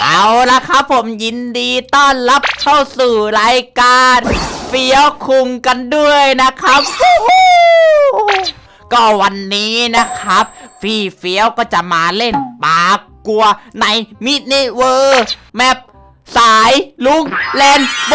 เอาละครับผมยินดีต้อนรับเข้าสู่รายการเฟี้ยวคุงกันด้วยนะครับ ก็วันนี้นะครับฟีเฟี้ยวก็จะมาเล่นปากกลัวในมินิเวอร์แมปสายลุงแลนโบ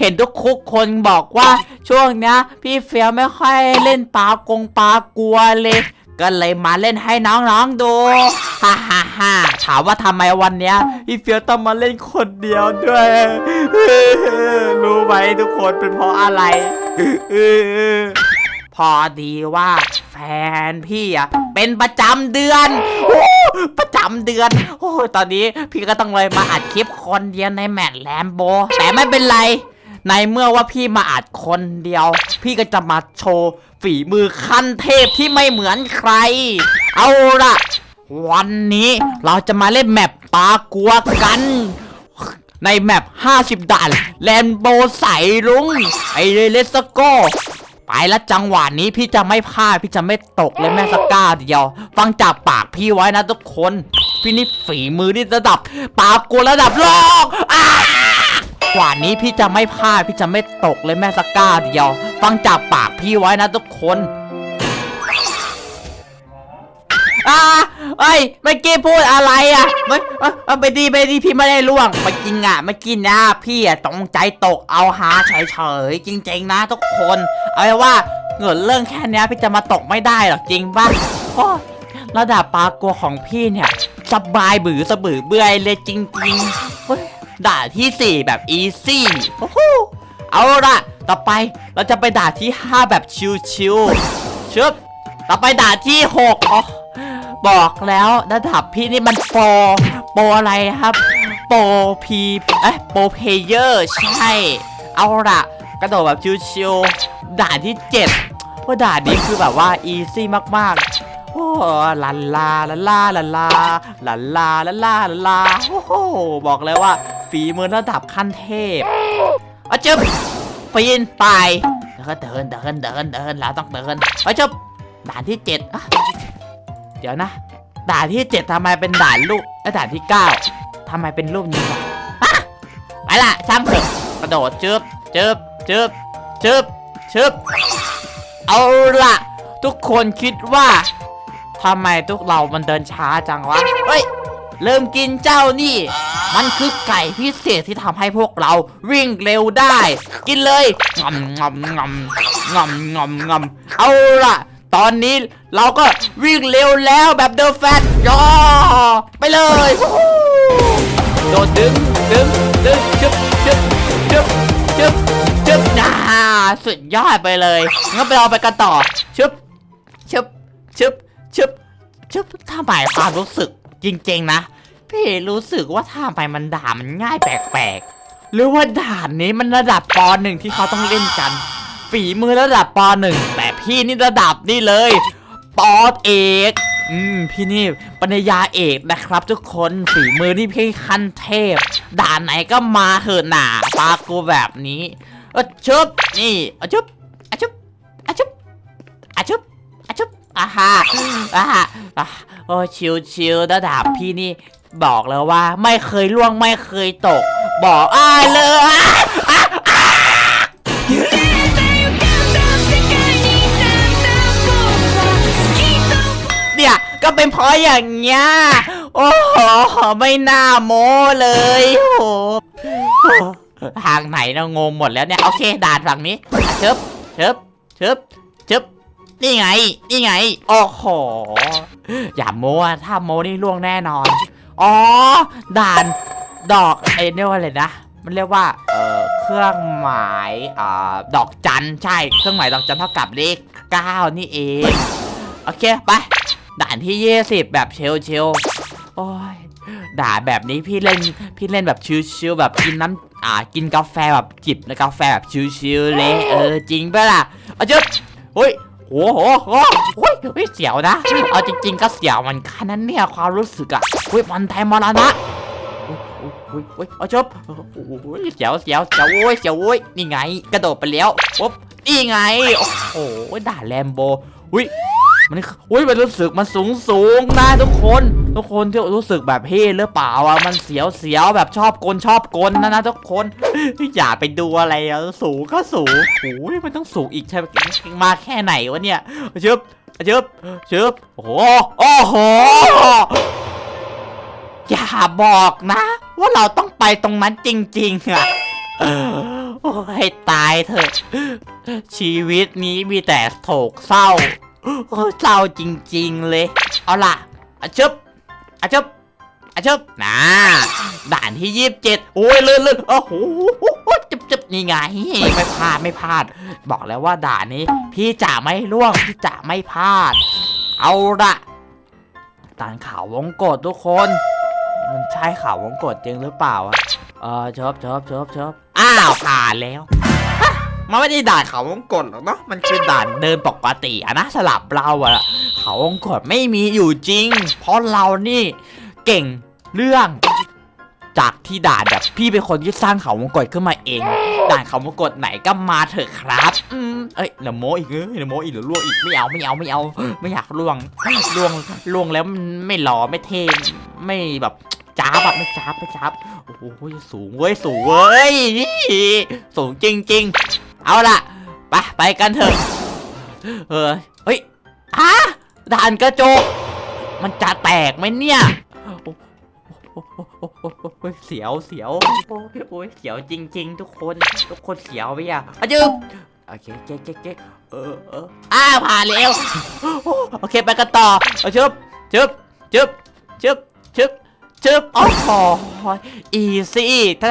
เห็นทุกคุกคนบอกว่าช่วงเนี้ย พี่เฟี้ยวไม่ค่อยเล่นปากงปากลัวเลย ก็เลยมาเล่นให้น้องๆดูฮ่าฮ่าฮ่าถามว่าทำไมวันเนี้ยพี่เฟียวต้องมาเล่นคนเดียวด้วย รู้ไหมทุกคนเป็นเพราะอะไร พอดีว่าแฟนพี่อะเป็นประจำเดือน ประจำเดือน โอ้ยตอนนี้พี่ก็ต้องเลยมาอัดคลิปคนเดียวในแมทแลมโบ แต่ไม่เป็นไร ในเมื่อว่าพี่มาอัดคนเดียว พี่ก็จะมาโชว์ ฝีมือขั้นเทพที่ไม่เหมือนใคร เอาล่ะ วันนี้เราจะมาเล่นแมปปากัวกัน ในแมป50 ด่านแลนโบใสรุ้งไอเรเลสโกไปแล้วจังหวะนี้พี่จะไม่พลาดพี่จะไม่ตกเลยแม่สก้าเดียว ฟังจากปากพี่ไว้นะทุกคน พี่นี่ฝีมือนี่ระดับ ปากกูระดับโลกอ้ากว่านี้พี่จะไม่พลาดพี่จะไม่ตกเลยแม่สก้าเดียว ฟังจากปากพี่ไว้นะทุกคนอ่าเอ้ยเมื่อกี้พูดอะไรอะไม่เอ้ยเอ้ยไปดีไปดีพี่ไม่ได้ล่วงไปจริงอะเมื่อกี้นะพี่อะตรงใจตกเอาหาเฉยๆจริง ๆ นะ ทุกคน เอาไว้ว่าเงินเรื่องแค่นี้พี่จะมาตกไม่ได้หรอกจริงป่ะโอ้ระดับปากัวของพี่เนี่ยสบายบือสบือเบื่อเลยจริงๆด่าที่สี่แบบอีซี่เอาละ ต่อไปเราจะไปด่าที่ห้าแบบชิวๆชึบต่อไปด่าที่หกอ๋อบอกแล้วระดับพี่นี่มันโปรโปรอะไรครับ โปรพีเอ๊ะโปรเพเยอร์ใช่ เอาละกระโดดแบบชิวๆด่านที่เจ็ดว่าด่านนี้คือแบบว่าอีซี่มากๆ โอ้ลันลาลันลาลันลาลันลาลันลาลันลาโอ้โหบอกเลยว่าฝีมือระดับขั้นเทพเอาจึ๊บ ปีนไปเดินเดินเดินเดินเดินแล้วต้องเดินไปจบด่านที่เจ็ดอะเดี๋ยวนะ ด่านที่เจ็ดทำไมเป็นด่านรูปไอ้ยด่านที่เก้าทำไมเป็นรูปนี้วะอะไปละช่างเถอะกระโดดจึบจึบจึบจึบจึบเอาละทุกคนคิดว่าทำไมทุกเรามันเดินช้าจังวะเฮ้ยเริ่มกินเจ้านี่ มันคือไก่พิเศษที่ทำให้พวกเราวิ่งเร็วได้ กินเลยงอมงอมงอมงอมงอมงอมเอาล่ะ ตอนนี้เราก็วิ่งเร็วแล้วแบบเดอะแฟตยอไปเลยโดดดึงดึงดึงจึ๊บจึ๊บจึ๊บจึ๊บจึ๊บน่าสุดยอดไปเลยงั้นไปเราไปกันต่อชึบชึบชึบชึบชึบถ้าหมายความรู้สึกจริง ๆ นะ พี่รู้สึกว่าทำไมมันด่ามันง่ายแปลกๆ หรือว่าด่านนี้มันระดับปหนึ่งที่เขาต้องเล่นกัน ฝีมือระดับปหนึ่งแต่พี่นี่ระดับนี่เลยปอเอกอืมพี่นี่ปริญญาเอกนะครับ ทุกคนฝีมือนี่พี่ขั้นเทพ ด่านไหนก็มาเถอะหนาปากูแบบนี้ออชุบนี่อะชุบอะชุบอะชุบอะชุบอะชุบอาฮะอ่าฮะอะโอ้ชิวชิวๆระดับพี่นี่ บอกเลยว่า ไม่เคยล่วงไม่เคยตก บอกอ้ายเลยอะอะเนี่ยก็เป็นเพราะอย่างเงี้ยโอ้โหไม่น่าโม้เลยโอ้โหทางไหนเรางงหมดแล้วเนี่ย โอเคด่านฝั่งนี้เชิบเชิบเชิบเชิบนี่ไง นี่ไง โอ้โห อย่าโม้อะถ้าโม้นี่ล่วงแน่นอน อ๋อ ด่านดอกไอ้เรียกว่าอะไรนะ มันเรียกว่า เอ่อ เครื่องหมายอ่าดอกจันใช่ เครื่องหมายดอกจันเท่ากับเลข9นี่เอง โอเค ไป ด่านที่ยี่สิบแบบเชลเชลโอ้ย ด่าแบบนี้พี่เล่น พี่เล่นแบบชิวๆแบบกินน้ำอ่า กินกาแฟแบบจิบแล้วกาแฟแบบชิวๆเลย เออ จริงปะล่ะเอาจุ๊บเฮ้ย โอ้โหโอ้โหเฮ้ยเฮ้ยเสียวนะ เอาจริง ๆ ก็เสียวเหมันกันนั้นเนี่ยความรู้สึกอะเฮ้ยมันไทยมรณะโอ้ยโอ้ยโอ้ยโอ้ยเอาจบโอ้ยเสียวเสียวเสียวโอ้ยเสียวโอ้ยนี่ไง กระโดดไปแล้วปุ๊บนี่ไง โอ้โหด่าแลมโบอุ้ยมันอุ้ยมันรู้สึกมันสูงสูงนะทุกคน ทุกคนที่รู้สึกแบบพี่หรือเปล่าอะมันเสียวเสียวๆแบบชอบกลชอบกลนะนะทุกคนอย่าไปดูอะไรอะสูงก็สูงโอ้ยมันต้องสูงอีกใช่ไหมมาแค่ไหนวะเนี่ยชึบชึบชึบโอ้โหโอ้โหอย่าบอกนะ ว่าเราต้องไปตรงนั้นจริงๆอะเออโอ้ยตายเถอะ ชีวิตนี้มีแต่โศกเศร้าเศร้าจริงๆเลย เอาล่ะอะชึบ อะชึบอะชึบนะด่านที่ยี่สิบเจ็ดโอ้ยเลื่อนเลื่อนโอ้โหจึบจึบนี่ไงไม่พลาดไม่พลาด บอกแล้วว่าด่านนี้ พี่จะไม่ล่วงพี่จะไม่พลาด เอาละด่านข่าววงกดทุกคน มันใช่ข่าววงกดจริงหรือเปล่าอะเออชอบชอบชอบชอบอ้าวผ่านแล้วมันไม่ได้ด่านเขาวงกดหรอกเนาะ มันคือด่านเดินปกติอะนะสลับเราอะ เขาวงกดไม่มีอยู่จริง เพราะเรานี่เก่งเรื่องจากที่ด่านแบบพี่เป็นคนที่สร้างเขาวงกดขึ้นมาเอง ด่านเขาวงกดไหนก็มาเถอะครับ อืมเอ้ยเดี๋ยวโมอีกเอ้ยเดี๋ยวโมอีกเดี๋ยวล่วงอีกไม่เอาไม่เอาไม่เอา ไม่อยากล่วงล่วงล่วงแล้วไม่หล่อไม่เท่ไม่แบบจ้าบอะไม่จ้าบไม่จ้าบโอ้โหสูงเว้ยสูงเว้ยสูงจริง ๆ เอาล่ะไปไปกันเถอะเออเฮ้ยอะ ด่านกระจก มันจะแตกไหมเนี่ยโอ้โอ้โอ้โอ้โอ้โอ้โอ้เสียวเสียวโอ้ยเสียวจริง ๆ ทุกคนทุกคนเสียวไปอะอะจึ๊บโอเคเจ๊เจ๊เจ๊เออเอออ้าผ่านแล้วโอเคไปกันต่อเอาชึบชึบชึบชึบชึบชึบโอ้โหอีซี่ถ้า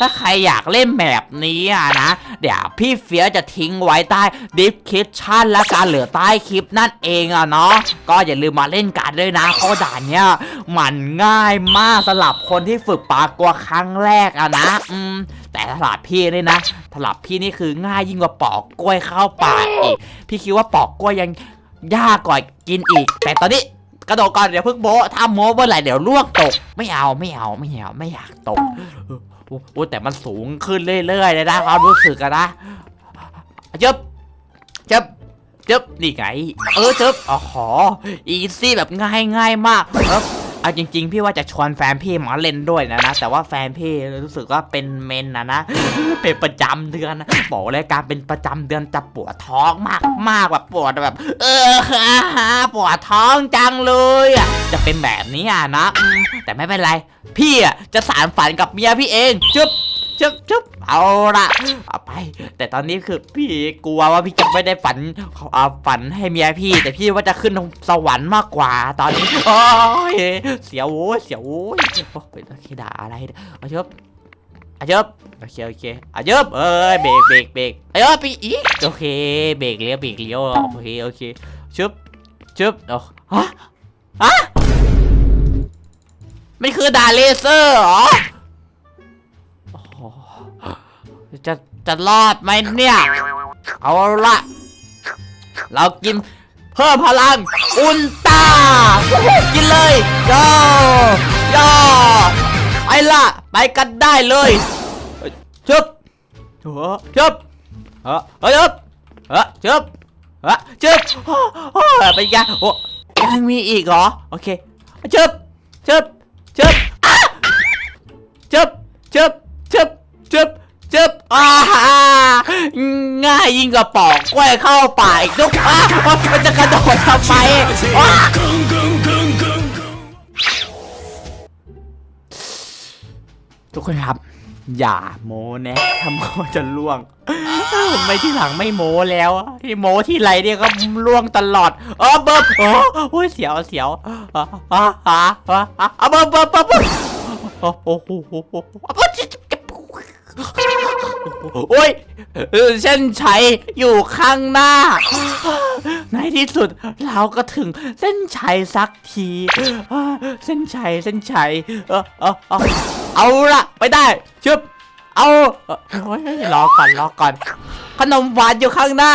ถ้าใครอยากเล่นแบบนี้อะนะ เดี๋ยวพี่เฟียจะทิ้งไว้ใต้ดิฟคิ t ชั่นและการเหลือใต้คลิปนั่นเองอะเนาะก็อย่าลืมมาเล่นกันด้วยนะเพราะด่านเนี้ยมันง่ายมากสำหรับคนที่ฝึกปากลัวครั้งแรกอะนะอืมแต่สำหรับพี่นี่นะสำหรับพี่นี่คือง่ายยิ่งกว่าปอกกล้วยเข้าปากอีก พี่คิดว่าปอกกล้วยยังยากกว่ากินอีก แต่ตอนนี้กระโดดก่อนเดี๋ยวพิ่งโบะถ้าโมเมื่อไหร่เดี๋ยวลวกตก ไม่เอาไม่เอาไม่เอาไม่อยากตก โอ้แต่มันสูงขึ้นเรื่อยๆเลยนะความรู้สึกอะนะเจ็บเจ็บเจ็บนี่ไง เออเจ็บอ๋อหออีซี่แบบง่ายง่ายมากครับ เอาจริง ๆ พี่ว่าจะชวนแฟนพี่มาเล่นด้วยนะนะ แต่ว่าแฟนพี่รู้สึกว่าเป็นเมนนะนะ เป็นประจำเดือนนะบอกเลยการเป็นประจำเดือนจะปวดท้องมากมากแบบปวดแบบ เออปวดท้องจังเลยอะจะเป็นแบบนี้อะนะแต่ไม่เป็นไร พี่อะจะสารฝันกับเมียพี่เองจุ๊บ จุ๊บจุ๊บเอาละเอาไป แต่ตอนนี้คือพี่กลัวว่าพี่จะไม่ได้ฝันเอาฝันให้เมียพี่ แต่พี่ว่าจะขึ้นสวรรค์มากกว่าตอนนี้โอ้ยเสียวโว้ยเสียวโว้ยโอ้ยคิดด่าอะไรเนี่ยเอาชิบอาเชิบโอเคโอเคอาเชิบเอ้ยเบรกเบรกเบรกเอ้ยไปอีกโอเคเบรกเลี้ยวเบรกเลี้ยวโอเคโอเคชึบชึบโอ้ฮะฮะมันคือด่าเลเซอร์เหรอ จะจะรอดไหมเนี่ย เอาละเรากินเพิ่มพลัง อุลตากินเลยย่อย่อไปละไปกันได้เลยชึบชึบชึบเออเออชึบเออชึบเออชึบโอ้โหเป็นไงโอ้ยังมีอีกเหรอ โอเคชึบชึบชึบอะชึบชึบชึบชึบ ชึบอ่าง่ายยิ่งกว่าปอกกล้วยเข้าป่าอีกทุกอะมันจะกระโดดทำไมอะทุกคนครับ อย่าโมนะทำโมจะล่วงไม่ที่หลังไม่โมแล้วที่โมที่ไรเนี่ยก็ล่วงตลอดเออเบิบโอ้โอ้ยเสียวเสียวอะอะอะอะอะเบิบเบิบเบิบเบิบโอ้โห โอ้ยเส้นชัยอยู่ข้างหน้า ในที่สุดเราก็ถึงเส้นชัยสักที เส้นชัยเส้นชัยเออเออเออเอาละไปได้ชึบเอาเอ่อโอ้ยรอก่อนรอก่อน ขนมหวานอยู่ข้างหน้า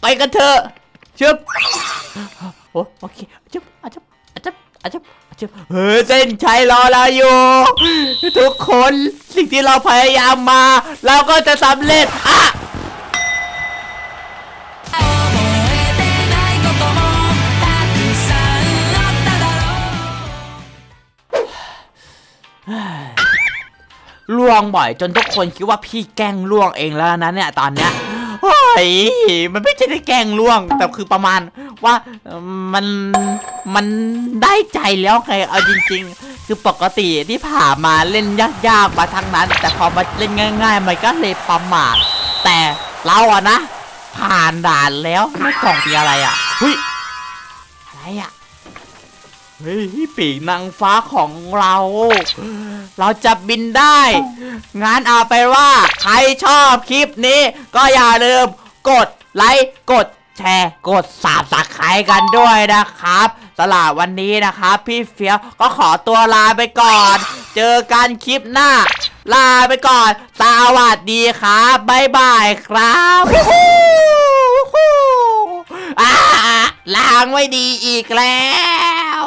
ไปกันเถอะชึบโอเคชึบอะชึบอะชึบอะชึบอะชึบ เฮ้ยเส้นชัยรอเราอยู่ ทุกคนสิ่งที่เราพยายามมา เราก็จะสำเร็จอะล่วงบ่อยจนทุกคนคิดว่าพี่แกล้งล่วงเองแล้วนะเนี่ยตอนเนี้ย มันไม่ใช่ได้แกล้งล่วง แต่คือประมาณว่ามันมันได้ใจแล้วไงเอาจริง ๆ คือปกติที่ผ่านมาเล่นยากๆมาทั้งนั้น แต่พอมาเล่นง่าย ๆ มันก็เลยประมาทแต่เราอะนะ ผ่านด่านแล้วไม่กล่องมีอะไรอะเฮ้ยอะไรอะเฮ้ยปีกนางฟ้าของเรา เราจะบินได้งั้นเอาไปนว่า ใครชอบคลิปนี้ ก็อย่าลืม กดไลค์กดแชร์กดสาบสักไครกันด้วยนะครับสำหรับวันนี้นะครับ พี่เฟียวก็ขอตัวลาไปก่อน เจอกันคลิปหน้า ลาไปก่อนสวัสดีครับบ๊ายบายครับวู้ฮู้วู้ฮู้อ่าล้างไม่ดีอีกแล้ว